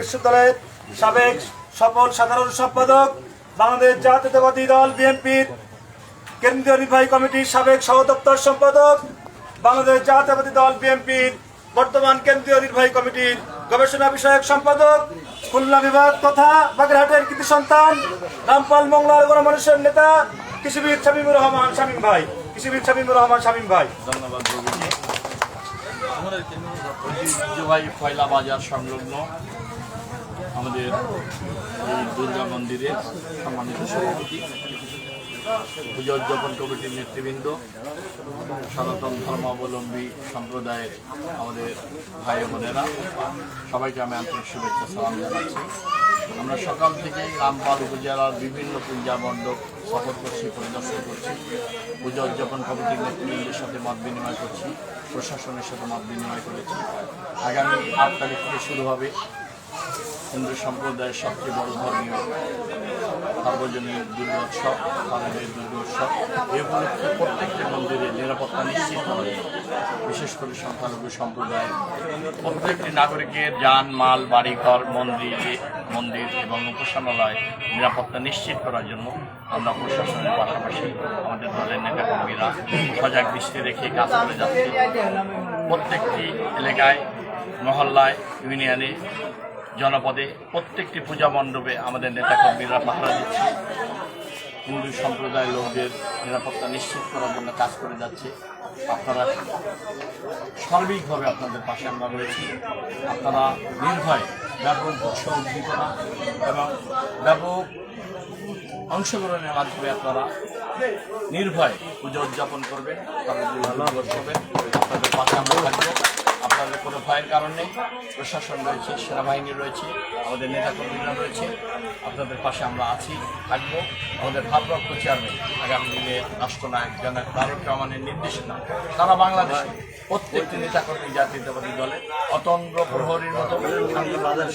বিশ্ববিদ্যালয়ের সাবেক সফল সাধারণ সম্পাদক বাংলাদেশ জাতীয়তাবাদী দল বিএনপির কেন্দ্রীয় নির্বাহী কমিটির সাবেক সহ দপ্তর সম্পাদক বাংলাদেশ জাতীয়তাবাদী দল বিএনপির বর্তমান কেন্দ্রীয় নির্বাহী কমিটির গবেষণা বিষয়ক সম্পাদক, খুলনা বিভাগ তথা বাগেরহাটের কৃতি সন্তান, রামপাল মংলার গণমানুষের নেতা, কৃষিবিদ শামীমুর রহমান শামীম ভাই। কৃষিবিদ শামীমুর রহমান শামীম ভাই। ধন্যবাদ ঐতিহ্যবাহী ফয়লা বাজার সংলগ্ন। আমাদের এই দুর্গা মন্দিরের সম্মানিত সভাপতি, পুজো উদযাপন কমিটির নেতৃবৃন্দ, সনাতন ধর্মাবলম্বী সম্প্রদায়ের আমাদের ভাই বোনেরা, সবাইকে আমি আন্তরিক শুভেচ্ছা সালাম জানাচ্ছি। আমরা সকাল থেকেই রামপাল উপজেলার বিভিন্ন পূজা মণ্ডপ সফর করছি পরিদর্শন করছি, পূজা উদযাপন কমিটির নেতৃবৃন্দের সাথে মত বিনিময় করছি, প্রশাসনের সাথে মত বিনিময় করেছি। আগামী আট তারিখ থেকে শুরু হবে হিন্দু সম্প্রদায়ের সবচেয়ে বড় ধর্মীয় সার্বজনীন দুর্গোৎসব আমাদের দুর্গোৎসব। এই উপলক্ষে প্রত্যেকটি মন্দিরে নিরাপত্তা নিশ্চিত হবে বিশেষ করে সংখ্যালঘু সম্প্রদায়। প্রত্যেকটি নাগরিকের যান, মাল, বাড়িঘর, মন্দিরে, মন্দির এবং উপাসনালয় নিরাপত্তা নিশ্চিত করার জন্য আমরা প্রশাসনের পাশাপাশি আমাদের দলের নেতাকর্মীরা সজাগ দৃষ্টি রেখে কাজ করে যাচ্ছি। প্রত্যেকটি এলাকায়, মহল্লায়, ইউনিয়নে জনপদে প্রত্যেকটি পূজা মণ্ডপে আমাদের নেতাকর্মীরা পাহারা দিচ্ছে। হিন্দু সম্প্রদায়ের লোকদের নিরাপত্তা নিশ্চিত করার জন্য কাজ করে যাচ্ছে। আপনারা সার্বিকভাবে আপনাদের পাশে আমরা রয়েছি। আপনারা নির্ভয় ব্যাপক উৎসাহ উদ্দীপনা এবং ব্যাপক অংশগ্রহণের মাধ্যমে আপনারা নির্ভয় পুজো উদযাপন করবেন আপনাদের ভালো করবেন। আপনাদের পাশে আমরা থাকব। আপনাদের কোনো ভয়ের কারণ নেই। প্রশাসন রয়েছে, সেনাবাহিনী রয়েছে, আমাদের নেতাকর্মীরা রয়েছে। আপনাদের পাশে আমরা আছি, থাকব। আমাদের ভারপ্রাপ্ত চেয়ারম্যান আগামী দিনে রাষ্ট্রনায়ক জনাব তারক রহমানের নির্দেশনা সারা বাংলাদেশে প্রত্যেকটি নেতাকর্মী জাতীয়তাবাদী দলে অতন্দ্র প্রহরীর মতো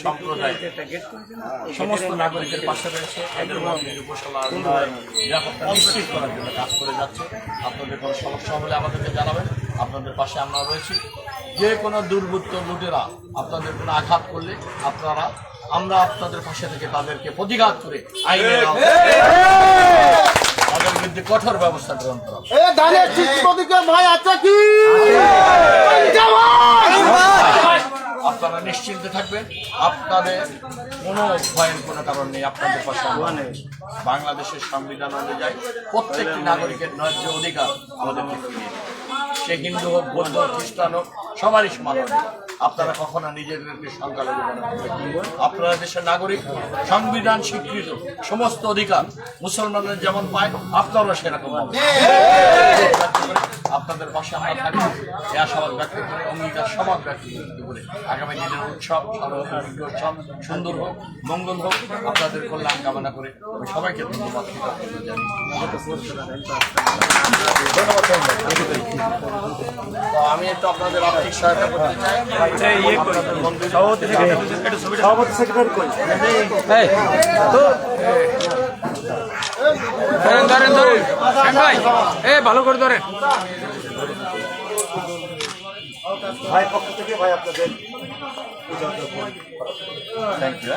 সম্প্রদায় সমস্ত নাগরিকের পাশে রয়েছে। এদের নিরাপত্তা নিশ্চিত করার জন্য কাজ করে যাচ্ছে। আপনাদের কোনো সমস্যা হলে আমাদেরকে জানাবেন। আপনাদের পাশে আমরা রয়েছি। যে কোনো দুর্বৃত্ত লুটেরা আপনাদের কোনো আঘাত করলে আপনারা আমরা আপনাদের পাশে থেকে তাদেরকে প্রতিঘাত করে আইনের তাদের বিরুদ্ধে কঠোর ব্যবস্থা গ্রহণ করা আপনারা নিশ্চিন্তে থাকবেন। আপনাদের কোনো ভয়ের কোনো কারণ নেই। আপনাদের পাশে। বাংলাদেশের সংবিধান অনুযায়ী প্রত্যেকটি নাগরিকের ন্যায্য অধিকার আমাদের ফিরিয়ে। সে হিন্দু হোক, বৌদ্ধ খ্রিস্টান হোক, সবারই সমান আপনারা কখনো নিজেদেরকে সংখ্যালঘু আপনারা দেশের নাগরিক, সংবিধান স্বীকৃত, সমস্ত অধিকার মুসলমানদের যেমন পায় আপনারা সেরকম। আপনাদের পাশে আমরা থাকি। এ আশাবাদ ব্যক্ত করে অঙ্গীকার সমাজ ব্যক্ত করে আগামী দিনের উৎসব সর্বভিজ্ঞ উৎসব সুন্দর হোক মঙ্গল হোক আপনাদের কল্যাণ কামনা করে আমি সবাইকে ধন্যবাদ তো আমি একটু আপনাদের আর্থিক সহায়তা করতে চাই। সভাপতি সেক্রেটারি। কই? ধরেন ধরেন ধরেন। ভাই, এ, ভালো করে ধরেন। ভাই, পক্ষ থেকে ভাই আপনাদের থ্যাংক ইউ